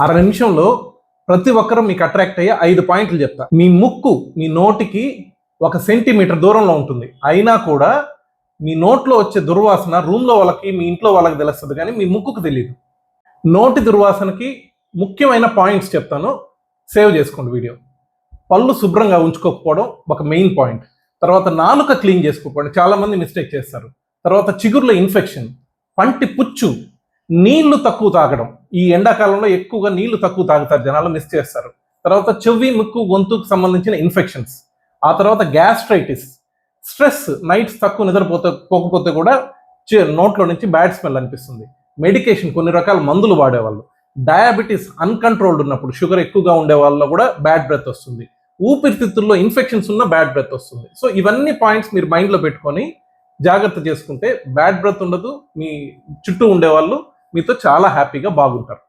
అర నిమిషంలో ప్రతి ఒక్కరు మీకు అట్రాక్ట్ అయ్యే ఐదు పాయింట్లు చెప్తా. మీ ముక్కు మీ నోటికి ఒక సెంటీమీటర్ దూరంలో ఉంటుంది. అయినా కూడా మీ నోట్లో వచ్చే దుర్వాసన రూమ్లో వాళ్ళకి మీ ఇంట్లో వాళ్ళకి తెలుస్తుంది కానీ మీ ముక్కుకు తెలియదు నోటి దుర్వాసనకి ముఖ్యమైన పాయింట్స్ చెప్తాను. సేవ్ చేసుకోండి వీడియో. పళ్ళు శుభ్రంగా ఉంచుకోకపోవడం ఒక మెయిన్ పాయింట్. తర్వాత నాలుక క్లీన్ చేసుకోకపోవడం. చాలామంది మిస్టేక్ చేస్తారు. తర్వాత చిగుర్ల ఇన్ఫెక్షన్. పంటి పుచ్చు నీళ్ళు తక్కువ తాగడం. ఈ ఎండాకాలంలో ఎక్కువగా నీళ్ళు తక్కువ తాగుతారు జనాలు మిస్ చేస్తారు. తర్వాత చెవి ముక్కు గొంతుకు సంబంధించిన ఇన్ఫెక్షన్స్ ఆ తర్వాత గ్యాస్ట్రైటిస్ స్ట్రెస్ నైట్స్ తక్కువ నిద్రపోతే పోకపోతే కూడా చే- నోట్లో నుంచి బ్యాడ్ స్మెల్ అనిపిస్తుంది. మెడికేషన్ కొన్ని రకాల మందులు వాడేవాళ్ళు. డయాబెటీస్ అన్కంట్రోల్డ్ ఉన్నప్పుడు షుగర్ ఎక్కువగా ఉండే వాళ్ళలో కూడా బ్యాడ్ బ్రెత్ వస్తుంది. ఊపిరితిత్తుల్లో ఇన్ఫెక్షన్స్ ఉన్న బ్యాడ్ బ్రెత్ వస్తుంది. సో ఇవన్నీ పాయింట్స్ మీరు మైండ్లో పెట్టుకొని జాగ్రత్త చేసుకుంటే బ్యాడ్ బ్రెత్ ఉండదు. మీ చుట్టూ ఉండే వాళ్ళు మీతో చాలా హ్యాపీగా బాగుంటారు